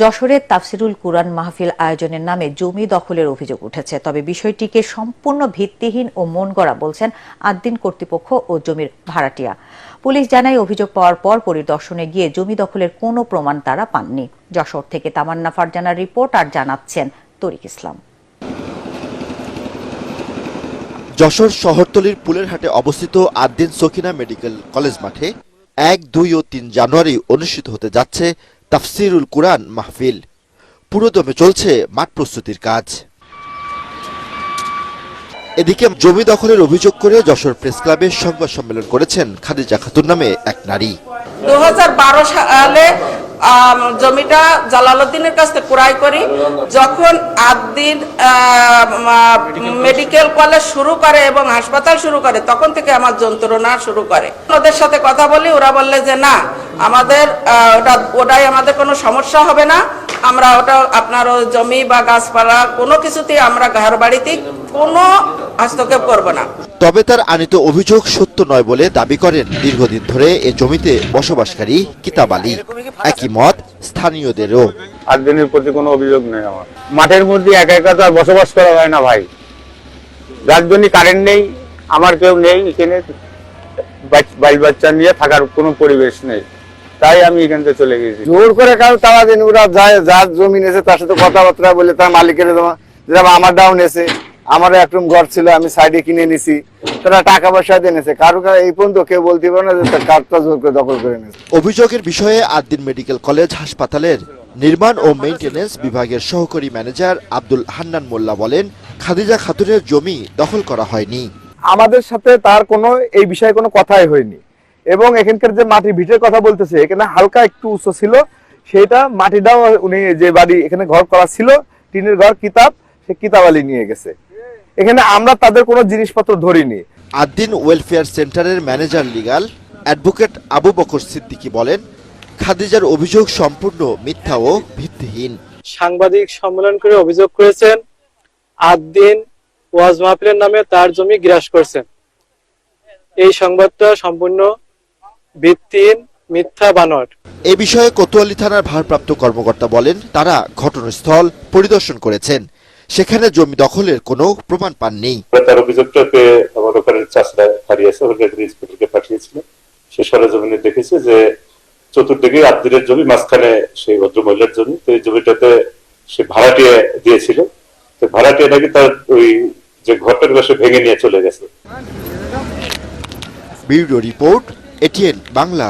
যশোরের তাফসিরুল কুরআন মাহফিল আয়োজনের নামে জমি দখলের অভিযোগ উঠেছে। তবে বিষয়টিকে সম্পূর্ণ ভিত্তিহীন ও মন গড়া বলছেন আদ্দিন কর্তৃপক্ষ ও জমির ভাড়াটিয়া। পুলিশ জানায়, অভিযোগ পাওয়ার পর পরিদর্শনে গিয়ে জমি দখলের কোনো প্রমাণ তারা পাননি। যশোর থেকে তামান্না ফারজানার রিপোর্ট আর জানাচ্ছেন তরিক ইসলাম। যশোর শহরতলির পুলের হাটে অবস্থিত আদ্দিন সখিনা মেডিকেল কলেজ মাঠে এক, দুই ও তিন জানুয়ারি অনুষ্ঠিত হতে যাচ্ছে তাফসিরুল কুরআন মাহফিল। পুরোদমে চলছে মাঠ প্রস্তুতির কাজ। এদিকে জমি দখলের অভিযোগ করে যশোর প্রেস ক্লাবে সংবাদ সম্মেলন করেছেন খাদিজা খাতুন নামে এক নারী। দু সালে জমিটা জালালউদ্দিনের কাছ থেকে ক্রয় করি। যখন আদ্দিন মেডিকেল কলেজ শুরু করে এবং হাসপাতাল শুরু করে, তখন থেকে আমার যন্ত্রণা শুরু করে। ওদের সাথে কথা বলি, ওরা বললে যে না আমাদের আহ, ওটা ওটাই আমাদের কোনো সমস্যা হবে না। আমরা ওটা আপনার জমি বা গাছপালা কোনো কিছুতেই আমরা ঘর বাড়িতে কোনো হস্তক্ষেপ করব না। তবে তার আনিত অভিযোগ সত্য নয় বলে দাবি করেন দীর্ঘদিন ধরে এ জমিতে বসবাসকারী কিতাব আলী। একই মত স্থানীয়দেরও। আট দিনের প্রতি কোনো অভিযোগ নেই আমার। মাঠের মধ্যে একা একা তো আর বসবাস করা হয় না ভাই। যার জন্য কারেন্ট নেই আমার কেউ নেই এখানে বাচ্চা নিয়ে থাকার কোনো পরিবেশ নেই। তাই আমি এখান থেকে চলে গেছি। জোর করে কারও তারা দিন ওরা যায় যার জমি নেছে তার সাথে কথাবার্তা বলে তার মালিকের যেরকম আমার ডাউন এসে আমারও এক রুম ঘর ছিল আমি সাইডে কিনে নিছি তারা টাকা পয়সা দিয়ে নিছে। কারও কারও এই পর্যন্ত কেউ বলতে পারে না যে তার কার্ডটা জোর করে দখল করে নিছে অভিযোগের বিষয়ে আদ্দিন মেডিকেল কলেজ হাসপাতালের নির্মাণ ও মেইনটেনেন্স বিভাগের সহকারী ম্যানেজার আব্দুল হান্নান মোল্লা বলেন খাদিজা খাতুনের জমি দখল করা হয়নি। আমাদের সাথে তার কোনো এই বিষয়ে কোনো কথাই হয়নি। এবং এখানকার যে মাটি ভিটের কথা বলতেছে এখানে হালকা একটু উচ্চ ছিল সেটা মাটিটাও উনি যে বাড়ি এখানে ঘর করা ছিল টিনের ঘর কিতাব সে কিতাবালি নিয়ে গেছে। এখানে আমরা তাদের কোনো জিনিসপত্র ধরিনি। আদ্দিন ওয়েলফেয়ার সেন্টারের manager legal advocate Abu Bakar Siddiqui বলেন খাদিজার অভিযোগ সম্পূর্ণ মিথ্যা ও ভিত্তিহীন। সাংবাদিক সম্মেলন করে অভিযোগ করেছেন আট দিন ওয়াজ মাহফিলের নামে তার জমি গ্রাস করছেন। এই সংবাদটা সম্পূর্ণ ভিত্তিহীন মিথ্যা বানর। এ বিষয়ে কোতোয়ালি থানার ভারপ্রাপ্ত কর্মকর্তা বলেন তারা ঘটনাস্থল পরিদর্শন করেছেন। সেখানে জমি দখলের কোনো প্রমাণ পাননি। তার অভিযোগটা পেয়ে আমার ওখানে চাষরা হারিয়েছে ওখানে ইন্সপেক্টরকে পাঠিয়েছিল। সে সরেজমিনে দেখেছে যে চতুর্দিকে আব্দুলের জমি মাঝখানে সেই ভদ্র মহিলার জমি। তো এই জমিটাতে সে ভাড়াটিয়ে দিয়েছিল। তো ভাড়াটিয়ে নাকি তার ওই যে ঘরটার পাশে ভেঙে নিয়ে চলে গেছে। Bureau report ATN Bangla